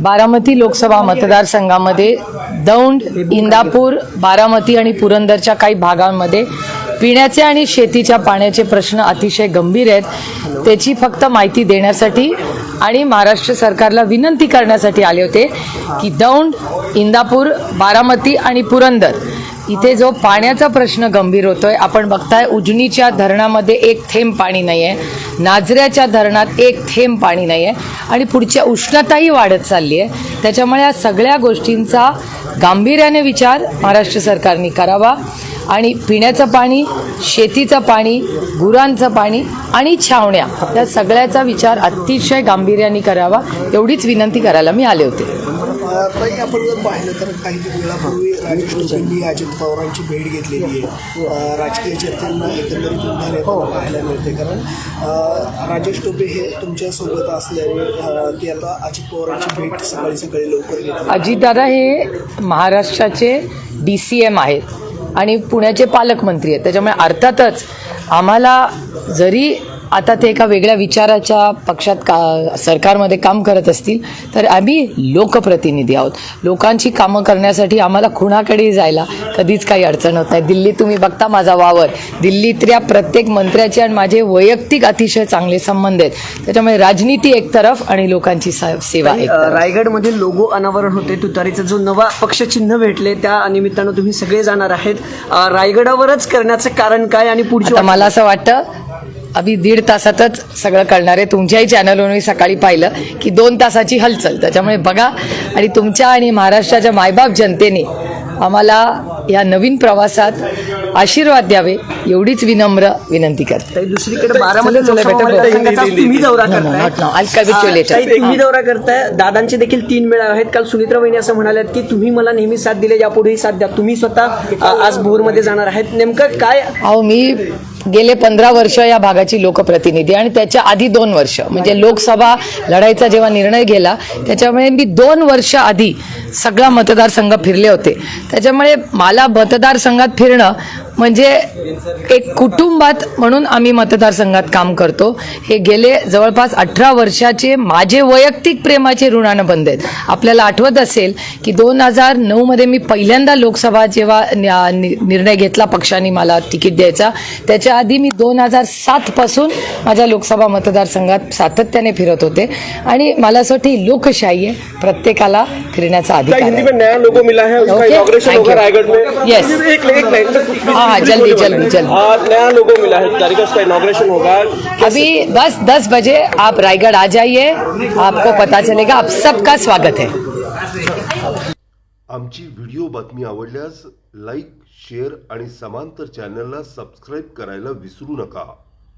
बारामती लोकसभा मतदारसंघामध्ये दौंड इंदापूर बारामती आणि पुरंदरच्या काही भागांमध्ये पिण्याचे आणि शेतीच्या पाण्याचे प्रश्न अतिशय गंभीर आहेत. त्याची फक्त माहिती देण्यासाठी आणि महाराष्ट्र सरकारला विनंती करण्यासाठी आले होते की दौंड इंदापूर बारामती आणि पुरंदर इथे जो पाण्याचा प्रश्न गंभीर होतोय आपण बघताय उजनीच्या धरणामध्ये एक थेंब पाणी नाही आहे नाजऱ्याच्या धरणात एक थेंब पाणी नाही आहे आणि पुढच्या उष्णताही वाढत चालली आहे त्याच्यामुळे या सगळ्या गोष्टींचा गांभीर्याने विचार महाराष्ट्र सरकारने करावा आणि पिण्याचं पाणी शेतीचं पाणी गुरांचं पाणी आणि छावण्या या सगळ्याचा विचार अतिशय गांभीर्याने करावा. एवढीच विनंती करायला मी आले होते. ताई आपण जर पाहिलं तर काही वेळापूर्वी राजेश टोपेंनी अजित पवारांची भेट घेतलेली आहे. राजकीय चर्चांना एकंदरीत उभार पाहायला मिळते कारण राजेश टोपे हे तुमच्यासोबत असल्याने ते आता अजित पवारांची भेट सकाळी सकाळी लवकर घेतात. अजितदादा हे महाराष्ट्राचे डी सी एम आहेत आणि पुण्याचे पालकमंत्री आहेत. त्याच्यामुळे अर्थातच आम्हाला जरी आता ते एका वेगळ्या विचाराच्या पक्षात का सरकारमध्ये काम करत असतील तर आम्ही लोकप्रतिनिधी आहोत. लोकांची कामं करण्यासाठी आम्हाला खुणाकडे जायला कधीच काही अडचण होत नाही. दिल्लीत तुम्ही बघता माझा वावर. दिल्लीतल्या प्रत्येक मंत्र्याचे आणि माझे वैयक्तिक अतिशय चांगले संबंध आहेत. त्याच्यामुळे राजनीती एक तरफ आणि लोकांची सा- सेवा एक रायगडमध्ये लोगो अनावरण होते. तुतारीचं जो नवा पक्षचिन्ह भेटले त्या निमित्तानं तुम्ही सगळे जाणार आहेत. रायगडावरच करण्याचं कारण काय आणि पुढची मला असं वाटतं अभि दीड तासातच सगळं कळणार आहे. तुमच्याही चॅनलवरून मी सकाळी पाहिलं की दोन तासाची हलचल. त्याच्यामुळे बघा आणि तुमच्या आणि महाराष्ट्राच्या मायबाप जनतेने आम्हाला या नवीन प्रवासात आशीर्वाद द्यावे एवढीच विनम्र विनंती करते. दुसरीकडे आज तुम्ही दौरा करताय. दादांचे देखील तीन वेळा आहेत. काल सुनित्रा वहिनी असं म्हणाल्यात की तुम्ही मला नेहमी साथ दिले यापुढेही साथ द्या. तुम्ही स्वतः आज भोरमध्ये जाणार आहेत. नेमकं काय अहो मी गेले पंधरा वर्ष या भागाची लोकप्रतिनिधी आणि त्याच्या आधी दोन वर्ष. म्हणजे लोकसभा लढाईचा जेव्हा निर्णय गेला त्याच्यामुळे मी दोन वर्ष आधी सगळा मतदारसंघ फिरले होते. त्याच्यामुळे मला मतदारसंघात फिरणं म्हणजे एक कुटुंबात म्हणून आम्ही मतदारसंघात काम करतो. हे गेले जवळपास अठरा वर्षाचे माझे वैयक्तिक प्रेमाचे ऋणानं बंद आहेत. आपल्याला आठवत असेल की दोन हजार नऊमध्ये मी पहिल्यांदा लोकसभा जेव्हा न्या- नि- निर्णय घेतला पक्षाने मला तिकीट द्यायचा त्याच्या आधी मी दोन हजार सातपासून माझ्या लोकसभा मतदारसंघात सातत्याने फिरत होते. आणि मला असं वाटते लोकशाही आहे. प्रत्येकाला फिरण्याचा अधिकार हिंदी आहे. में नया लोगो मिला है उसका Okay, इनॉग्रेशन thank होगा you. रायगढ़ में. Yes. एक एक लाइन. हाँ, हाँ, जल्दी, जल्दी, जल्दी। हाँ नया लोगो मिला है. गाड़ी का उसका इनॉग्रेशन होगा. अभी बस दस बजे आप रायगढ़ आ जाइए. आपको पता चलेगा. आप सबका स्वागत है. आमची व्हिडिओ बातमी आवडल्यास लाईक शेअर आणि समांतर चॅनलला सबस्क्राईब करायला विसरू नका.